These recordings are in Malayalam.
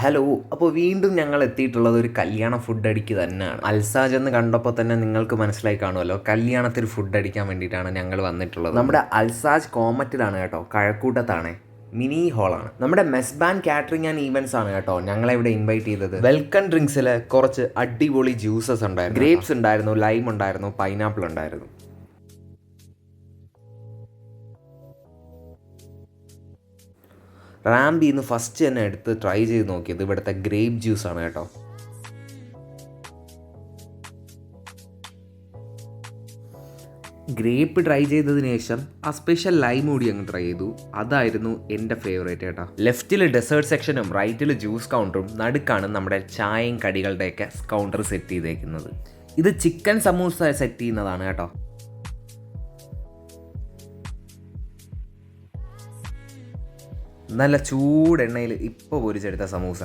ഹലോ അപ്പോൾ വീണ്ടും ഞങ്ങൾ എത്തിയിട്ടുള്ളത് ഒരു കല്യാണ ഫുഡ് അടിക്ക് തന്നെയാണ്. അൽസാജ് എന്ന് കണ്ടപ്പോൾ തന്നെ നിങ്ങൾക്ക് മനസ്സിലായി കാണുമല്ലോ. കല്യാണത്തിൽ ഫുഡ് അടിക്കാൻ വേണ്ടിയിട്ടാണ് ഞങ്ങൾ വന്നിട്ടുള്ളത്. നമ്മുടെ അൽസാജ് കോമറ്റിലാണ് കേട്ടോ. കഴക്കൂട്ടത്താണ്. മിനി ഹോളാണ് നമ്മുടെ മെസ്ബാൻ കാറ്ററിംഗ് ആൻഡ് ഈവൻസ് ആണ് കേട്ടോ ഞങ്ങളെ ഇവിടെ ഇൻവൈറ്റ് ചെയ്തത്. വെൽക്കം ഡ്രിങ്ക്സിൽ കുറച്ച് അടിപൊളി ജ്യൂസസ് ഉണ്ടായിരുന്നു ഗ്രേപ്സ് ഉണ്ടായിരുന്നു ലൈം ഉണ്ടായിരുന്നു പൈനാപ്പിൾ ഉണ്ടായിരുന്നു. റാംബിന്ന് ഫസ്റ്റ് തന്നെ എടുത്ത് ട്രൈ ചെയ്ത് നോക്കിയത് ഇവിടുത്തെ ഗ്രേപ്പ് ജ്യൂസ് ആണ് കേട്ടോ. ഗ്രേപ്പ് ട്രൈ ചെയ്തതിന് ശേഷം ആ സ്പെഷ്യൽ ലൈം കൂടി അങ്ങ് ട്രൈ ചെയ്തു. അതായിരുന്നു എന്റെ ഫേവറേറ്റ് കേട്ടോ. ലെഫ്റ്റിൽ ഡെസേർട്ട് സെക്ഷനും റൈറ്റിൽ ജ്യൂസ് കൗണ്ടറും നടുക്കാണ് നമ്മുടെ ചായയും കടികളുടെയൊക്കെ കൗണ്ടർ സെറ്റ് ചെയ്തേക്കുന്നത്. ഇത് ചിക്കൻ സമൂസ സെറ്റ് ചെയ്യുന്നതാണ് കേട്ടോ. നല്ല ചൂടെണ്ണയിൽ ഇപ്പോൾ പൊരിച്ചെടുത്ത സമൂസ.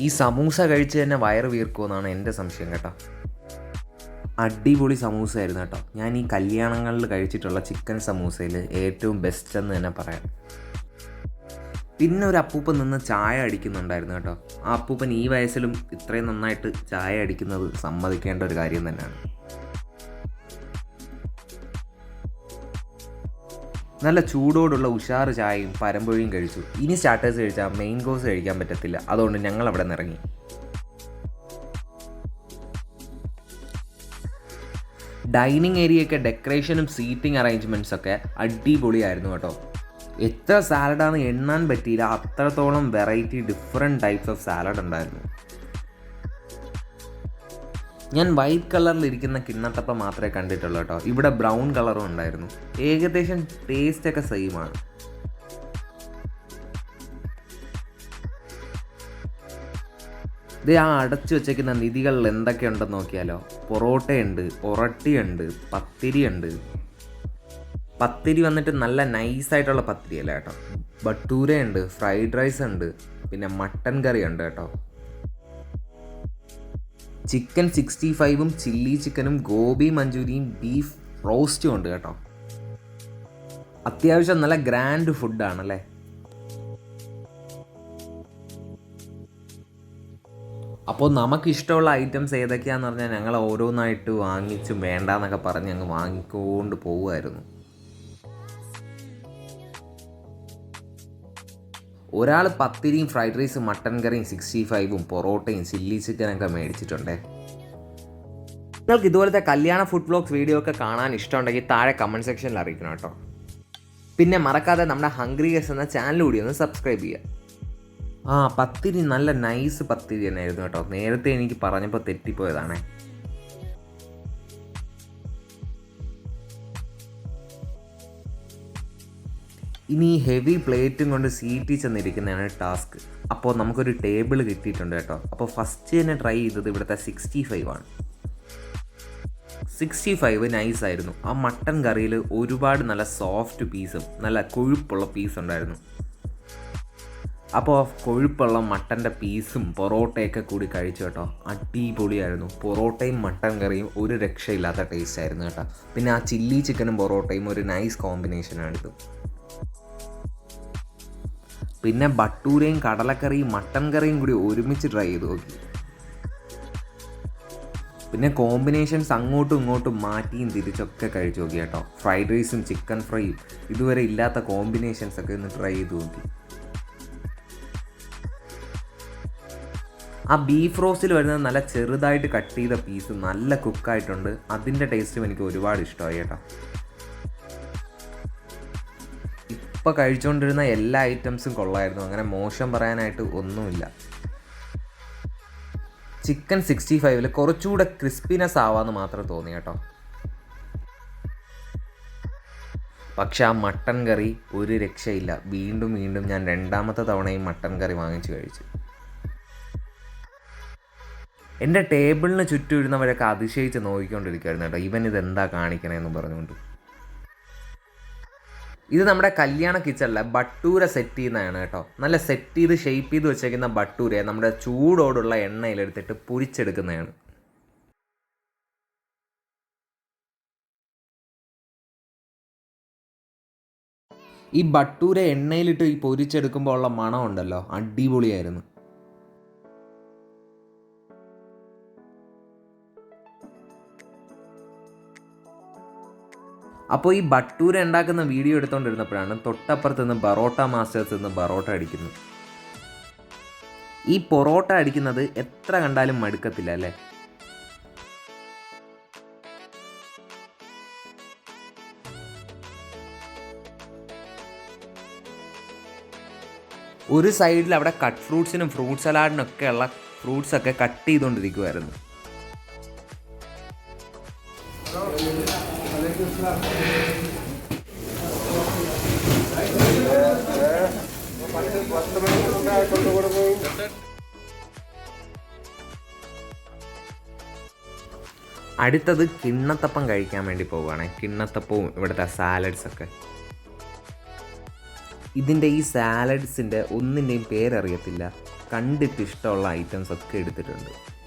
ഈ സമൂസ കഴിച്ച് തന്നെ വയറ് വീർക്കുമെന്നാണ് എന്റെ സംശയം കേട്ടോ. അടിപൊളി സമൂസ ആയിരുന്നു കേട്ടോ. ഞാൻ ഈ കല്യാണങ്ങളിൽ കഴിച്ചിട്ടുള്ള ചിക്കൻ സമൂസയിൽ ഏറ്റവും ബെസ്റ്റ് എന്ന് തന്നെ പറയാം. പിന്നെ ഒരു അപ്പൂപ്പൻ നിന്ന് ചായ അടിക്കുന്നുണ്ടായിരുന്നു കേട്ടോ. ആ അപ്പൂപ്പൻ ഈ വയസ്സിലും ഇത്രയും നന്നായിട്ട് ചായ അടിക്കുന്നത് സമ്മതിക്കേണ്ട ഒരു കാര്യം തന്നെയാണ്. നല്ല ചൂടോടുള്ള ഉഷാർ ചായയും പരമ്പൊഴിയും കഴിച്ചു. ഇനി സ്റ്റാർട്ടേഴ്സ് കഴിച്ചാൽ മെയിൻ കോഴ്സ് കഴിക്കാൻ പറ്റത്തില്ല. അതുകൊണ്ട് ഞങ്ങൾ അവിടെ നിറങ്ങി ഡൈനിങ് ഏരിയയൊക്കെ ഡെക്കറേഷനും സീറ്റിംഗ് അറേഞ്ച്മെന്റ്സ് ഒക്കെ അടിപൊളിയായിരുന്നു കേട്ടോ. എത്ര സാലഡാണ് എണ്ണാൻ പറ്റിയില്ല. അത്രത്തോളം variety different types of salad ഉണ്ടായിരുന്നു. ഞാൻ വൈറ്റ് കളറിൽ ഇരിക്കുന്ന കിണ്ണത്തപ്പ മാത്രമേ കണ്ടിട്ടുള്ളൂ കേട്ടോ. ഇവിടെ ബ്രൗൺ കളറും ഉണ്ടായിരുന്നു. ഏകദേശം ടേസ്റ്റ് ഒക്കെ സെയിം ആണ്. ഇത് ആ അടച്ചു വെച്ചേക്കുന്ന നിധികളിൽ എന്തൊക്കെയുണ്ടെന്ന് നോക്കിയാലോ? പൊറോട്ടയുണ്ട് ഒറട്ടിയുണ്ട് പത്തിരിയുണ്ട്. പത്തിരി വന്നിട്ട് നല്ല നൈസായിട്ടുള്ള പത്തിരി അല്ലേ കേട്ടോ? ബട്ടൂരയുണ്ട് ഫ്രൈഡ് റൈസ് ഉണ്ട് പിന്നെ മട്ടൻ കറി ഉണ്ട് കേട്ടോ. ചിക്കൻ സിക്സ്റ്റി ഫൈവും ചില്ലി ചിക്കനും ഗോബി മഞ്ചൂരിയും ബീഫ് റോസ്റ്റും ഉണ്ട് കേട്ടോ. അത്യാവശ്യം നല്ല ഗ്രാൻഡ് ഫുഡാണല്ലേ? അപ്പോൾ നമുക്ക് ഇഷ്ടമുള്ള ഐറ്റംസ് ഏതൊക്കെയാണെന്ന് പറഞ്ഞാൽ ഞങ്ങൾ ഓരോന്നായിട്ട് വാങ്ങിച്ചും വേണ്ടാന്നൊക്കെ പറഞ്ഞ് ഞങ്ങൾ വാങ്ങിക്കൊണ്ട് പോവുമായിരുന്നു ഒരാൾ പത്തിരിയും ഫ്രൈഡ് റൈസും മട്ടൻ കറിയും സിക്സ്റ്റി ഫൈവും പൊറോട്ടയും ചില്ലി ചിക്കനൊക്കെ മേടിച്ചിട്ടുണ്ടേ. നിങ്ങൾക്ക് ഇതുപോലത്തെ കല്യാണ ഫുഡ് ബ്ലോഗ്സ് വീഡിയോ ഒക്കെ കാണാൻ ഇഷ്ടമുണ്ടെങ്കിൽ താഴെ കമന്റ് സെക്ഷനിൽ അറിയിക്കണം കേട്ടോ. പിന്നെ മറക്കാതെ നമ്മുടെ ഹംഗ്രിഗസ് എന്ന ചാനൽ കൂടി ഒന്ന് സബ്സ്ക്രൈബ് ചെയ്യുക. ആ പത്തിരി നല്ല നൈസ് പത്തിരി തന്നെയായിരുന്നു കേട്ടോ. നേരത്തെ എനിക്ക് പറഞ്ഞപ്പോൾ തെറ്റിപ്പോയതാണേ. ഇനി ഈ ഹെവി പ്ലേറ്റും കൊണ്ട് സീറ്റി ചെന്നിരിക്കുന്നതാണ് ടാസ്ക് അപ്പോൾ നമുക്കൊരു ടേബിൾ കിട്ടിയിട്ടുണ്ട് കേട്ടോ. അപ്പോൾ ഫസ്റ്റ് തന്നെ ട്രൈ ചെയ്തത് ഇവിടുത്തെ സിക്സ്റ്റി ഫൈവ് ആണ്. സിക്സ്റ്റി ഫൈവ് നൈസ് ആയിരുന്നു. ആ മട്ടൻ കറിയിൽ ഒരുപാട് നല്ല സോഫ്റ്റ് പീസും നല്ല കൊഴുപ്പുള്ള പീസ് ഉണ്ടായിരുന്നു. അപ്പോൾ കൊഴുപ്പുള്ള മട്ടന്റെ പീസും പൊറോട്ടയൊക്കെ കൂടി കഴിച്ചു കേട്ടോ. അടിപൊളിയായിരുന്നു. പൊറോട്ടയും മട്ടൻ കറിയും ഒരു രക്ഷയില്ലാത്ത ടേസ്റ്റ് ആയിരുന്നു കേട്ടോ. പിന്നെ ആ ചില്ലി ചിക്കനും പൊറോട്ടയും ഒരു നൈസ് കോമ്പിനേഷനാണിത് പിന്നെ ബട്ടൂരയും കടലക്കറിയും മട്ടൻ കറിയും കൂടി ഒരുമിച്ച് ട്രൈ ചെയ്ത് നോക്കി. പിന്നെ കോമ്പിനേഷൻസ് അങ്ങോട്ടും ഇങ്ങോട്ടും മാറ്റിയും തിരിച്ചൊക്കെ കഴിച്ചു നോക്കി കേട്ടോ. ഫ്രൈഡ് റൈസും ചിക്കൻ ഫ്രൈയും ഇതുവരെ ഇല്ലാത്ത കോമ്പിനേഷൻസ് ഒക്കെ ഒന്ന് ട്രൈ ചെയ്ത് നോക്കി. ആ ബീഫ് റോസ്റ്റിൽ വരുന്നത് നല്ല ചെറുതായിട്ട് കട്ട് ചെയ്ത പീസ് നല്ല കുക്കായിട്ടുണ്ട് അതിന്റെ ടേസ്റ്റും എനിക്ക് ഒരുപാട് ഇഷ്ടമായി കേട്ടോ. ഇപ്പോൾ കഴിച്ചുകൊണ്ടിരുന്ന എല്ലാ ഐറ്റംസും കൊള്ളായിരുന്നു. അങ്ങനെ മോശം പറയാനായിട്ട് ഒന്നുമില്ല. ചിക്കൻ സിക്സ്റ്റി ഫൈവിൽ കുറച്ചുകൂടെ ക്രിസ്പിനെസ് ആവാന്ന് മാത്രം തോന്നി കേട്ടോ. പക്ഷെ ആ മട്ടൻ കറി ഒരു രക്ഷയില്ല. വീണ്ടും വീണ്ടും ഞാൻ രണ്ടാമത്തെ തവണയും മട്ടൻ കറി വാങ്ങിച്ചു കഴിച്ചു. എന്റെ ടേബിളിന് ചുറ്റും ഇരുന്നവരൊക്കെ അതിശയിച്ച് നോക്കിക്കൊണ്ടിരിക്കുകയായിരുന്നു കേട്ടോ. ഇവൻ ഇതെന്താ കാണിക്കണേന്ന് പറഞ്ഞുകൊണ്ട്. ഇത് നമ്മുടെ കല്യാണ കിച്ചണിലെ ബട്ടൂര സെറ്റ് ചെയ്യുന്നതാണ് കേട്ടോ. നല്ല സെറ്റ് ചെയ്ത് ഷേപ്പ് ചെയ്ത് വെച്ചേക്കുന്ന ബട്ടൂരയെ നമ്മുടെ ചൂടോടുള്ള എണ്ണയിലെടുത്തിട്ട് പൊരിച്ചെടുക്കുന്നതാണ്. ഈ ബട്ടൂര എണ്ണയിലിട്ട് ഈ പൊരിച്ചെടുക്കുമ്പോൾ ഉള്ള മണം ഉണ്ടല്ലോ അടിപൊളിയായിരുന്നു. അപ്പോൾ ഈ ബട്ടൂര ഉണ്ടാക്കുന്ന വീഡിയോ എടുത്തുകൊണ്ടിരുന്നപ്പോഴാണ് തൊട്ടപ്പുറത്ത് നിന്ന് ബറോട്ട മാസ്റ്റേഴ്സ് നിന്ന് ബറോട്ട അടിക്കുന്നത് ഈ പൊറോട്ട അടിക്കുന്നത് എത്ര കണ്ടാലും മടുക്കത്തില്ല അല്ലേ? ഒരു സൈഡിൽ അവിടെ കട്ട് ഫ്രൂട്ട്സിനും ഫ്രൂട്ട് സലാഡിനൊക്കെ ഉള്ള ഫ്രൂട്ട്സ് ഒക്കെ കട്ട് ചെയ്തുകൊണ്ടിരിക്കുമായിരുന്നു അടുത്തത് കിണ്ണത്തപ്പം കഴിക്കാൻ വേണ്ടി പോവുകയാണ്. കിണ്ണത്തപ്പവും ഇവിടുത്തെ സാലഡ്സ് ഒക്കെ. ഇതിന്റെ ഈ സാലഡ്സിന്റെ ഒന്നിന്റെയും പേരറിയത്തില്ല. കണ്ടിട്ട് ഇഷ്ടമുള്ള ഐറ്റംസ് ഒക്കെ എടുത്തിട്ടുണ്ട്.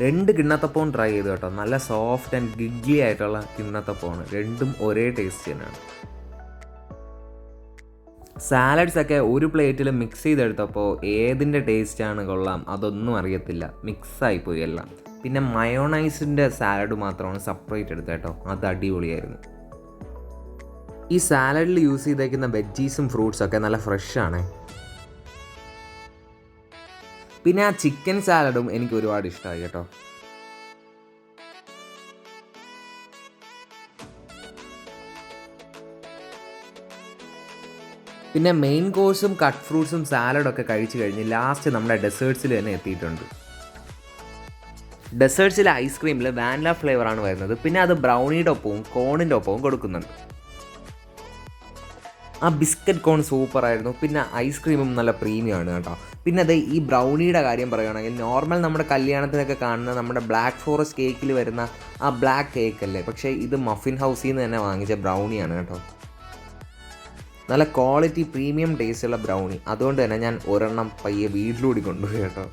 രണ്ട് കിണ്ണത്തപ്പവും ട്രൈ ചെയ്തു കേട്ടോ. നല്ല സോഫ്റ്റ് ആൻഡ് ഗിഗ്ലി ആയിട്ടുള്ള കിണ്ണത്തപ്പമാണ്. രണ്ടും ഒരേ ടേസ്റ്റ് തന്നെയാണ്. സാലഡ്സ് ഒക്കെ ഒരു പ്ലേറ്റിൽ മിക്സ് ചെയ്തെടുത്തപ്പോൾ ഏതിന്റെ ടേസ്റ്റാണ് കൊള്ളാം? അതൊന്നും അറിയത്തില്ല. മിക്സായി പോയി എല്ലാം. പിന്നെ മയോണൈസിന്റെ സാലഡ് മാത്രമാണ് സെപ്പറേറ്റ് എടുത്തത് കേട്ടോ. അത് അടിപൊളിയായിരുന്നു. ഈ സാലഡിൽ യൂസ് ചെയ്തേക്കുന്ന വെജീസും ഫ്രൂട്ട്സൊക്കെ നല്ല ഫ്രഷ് ആണ്. പിന്നെ ആ ചിക്കൻ സാലഡും എനിക്ക് ഒരുപാട് ഇഷ്ടമായി കേട്ടോ. പിന്നെ മെയിൻ കോഴ്സും കട്ട് ഫ്രൂട്ട്സും സാലഡും ഒക്കെ കഴിച്ചു കഴിഞ്ഞ് ലാസ്റ്റ് നമ്മുടെ ഡെസേർട്സിൽ തന്നെ എത്തിയിട്ടുണ്ട്. ഡെസേർട്സിലെ ഐസ്ക്രീമിൽ വാനില ഫ്ലേവറാണ് വരുന്നത്. പിന്നെ അത് ബ്രൗണിയുടെ ഒപ്പവും കോണിന്റെ ഒപ്പവും കൊടുക്കുന്നുണ്ട്. ആ ബിസ്ക്കറ്റ് കോൺ സൂപ്പറായിരുന്നു പിന്നെ ഐസ്ക്രീമും നല്ല പ്രീമിയമാണ് കേട്ടോ. പിന്നെ അത് ഈ ബ്രൗണിയുടെ കാര്യം പറയുകയാണെങ്കിൽ നോർമൽ നമ്മുടെ കല്യാണത്തിനൊക്കെ കാണുന്ന നമ്മുടെ ബ്ലാക്ക് ഫോറസ്റ്റ് കേക്കിൽ വരുന്ന ആ ബ്ലാക്ക് കേക്ക് അല്ലേ? പക്ഷേ ഇത് മഫിൻ ഹൗസിൽ നിന്ന് തന്നെ വാങ്ങിച്ച ബ്രൗണിയാണ് കേട്ടോ. നല്ല ക്വാളിറ്റി പ്രീമിയം ടേസ്റ്റുള്ള ബ്രൗണി അതുകൊണ്ട് തന്നെ ഞാൻ ഒരെണ്ണം പയ്യെ വീട്ടിലൂടി കൊണ്ടുപോയി കേട്ടോ.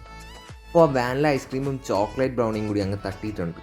അപ്പോൾ ആ വാനില ഐസ്ക്രീമും ചോക്ലേറ്റ് ബ്രൗണിയും കൂടി അങ്ങ് തട്ടിയിട്ടുണ്ട്.